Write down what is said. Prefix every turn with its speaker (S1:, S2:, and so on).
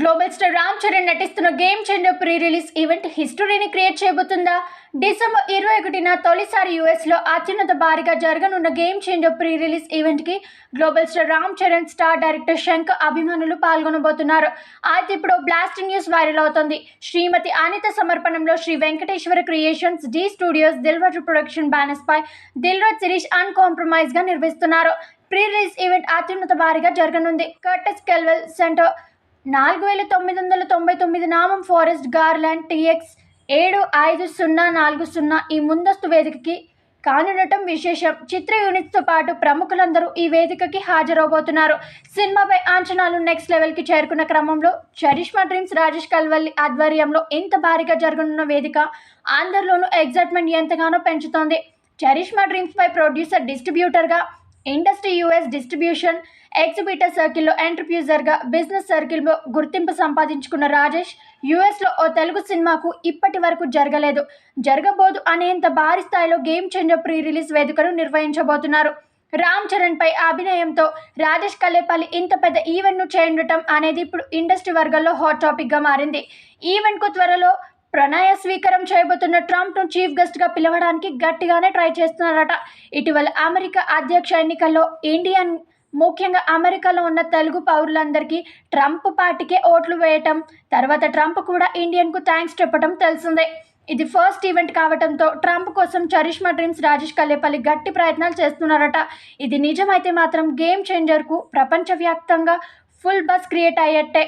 S1: Global star Ram Charan నటిస్తున్న game changer pre release event హిస్టరీని create చేయబోతుందా? December ఇరవై ఒకటిన తొలిసారి యుఎస్లో అత్యున్నత భారీగా జరగనున్న గేమ్ చేంజర్ ప్రీ రిలీజ్ ఈవెంట్కి global star Ram Charan star director Shankar అభిమానులు పాల్గొనబోతున్నారు. అయితే ఇప్పుడు బ్లాస్టింగ్ న్యూస్ వైరల్ అవుతుంది. Srimathi Anitha సమర్పణంలో Sri Venkateswara creations D studios Dil Raju production banners పై దిల్రాజ్ సిరీష్ అన్కాంప్రమైజ్గా నిర్వహిస్తున్నారు. ప్రీ రిలీజ్ ఈవెంట్ అత్యున్నత భారీగా జరగనుంది. కర్టస్ కెల్వెల్ సెంటర్ నాలుగు వేల తొమ్మిది వందల తొంభై తొమ్మిది నామం ఫారెస్ట్ గార్లాండ్ టీఎక్స్ ఏడు ఐదు సున్నా నాలుగు సున్నా ఈ ముందస్తు వేదికకి కానుండటం విశేషం. చిత్ర యూనిట్స్తో పాటు ప్రముఖులందరూ ఈ వేదికకి హాజరవబోతున్నారు. సినిమాపై అంచనాలు నెక్స్ట్ లెవెల్కి చేరుకున్న క్రమంలో చరిష్మా డ్రీమ్స్ రాజేష్ కల్వల్లి ఆధ్వర్యంలో ఇంత భారీగా జరగనున్న వేదిక అందరిలోనూ ఎగ్జైట్మెంట్ ఎంతగానో పెంచుతోంది. చరిష్మా డ్రీమ్స్పై ప్రొడ్యూసర్ డిస్ట్రిబ్యూటర్గా ఇండస్ట్రీ యూఎస్ డిస్ట్రిబ్యూషన్ ఎగ్జిబిటర్ సర్కిల్లో ఎంటర్ప్యూజర్గా బిజినెస్ సర్కిల్లో గుర్తింపు సంపాదించుకున్న రాజేష్ యుఎస్లో ఓ తెలుగు సినిమాకు ఇప్పటి వరకు జరగలేదు. జరగబోదు అనేంత భారీ స్థాయిలో గేమ్ చేంజర్ ప్రీ రిలీజ్ వేదికను నిర్వహించబోతున్నారు. రామ్ చరణ్ పై అభినయంతో రాజేష్ కల్లేపల్లి ఇంత పెద్ద ఈవెంట్ను చేయండటం అనేది ఇప్పుడు ఇండస్ట్రీ వర్గాల్లో హాట్ టాపిక్గా మారింది. ఈవెంట్కు త్వరలో ప్రణయ స్వీకారం చేయబోతున్న ట్రంప్ను చీఫ్ గెస్ట్గా పిలవడానికి గట్టిగానే ట్రై చేస్తున్నారట. ఇటీవల అమెరికా అధ్యక్ష ఎన్నికల్లో ఇండియన్ ముఖ్యంగా అమెరికాలో ఉన్న తెలుగు పౌరులందరికీ ట్రంప్ పార్టీకే ఓట్లు వేయటం తర్వాత ట్రంప్ కూడా ఇండియన్కు థ్యాంక్స్ చెప్పడం తెలిసిందే. ఇది ఫస్ట్ ఈవెంట్ కావడంతో ట్రంప్ కోసం చరిష్మా డ్రీమ్స్ రాజేష్ కల్లేపల్లి గట్టి ప్రయత్నాలు చేస్తున్నారట. ఇది నిజమైతే మాత్రం గేమ్ చేంజర్కు ప్రపంచవ్యాప్తంగా ఫుల్ బస్ క్రియేట్ అయ్యట్టే.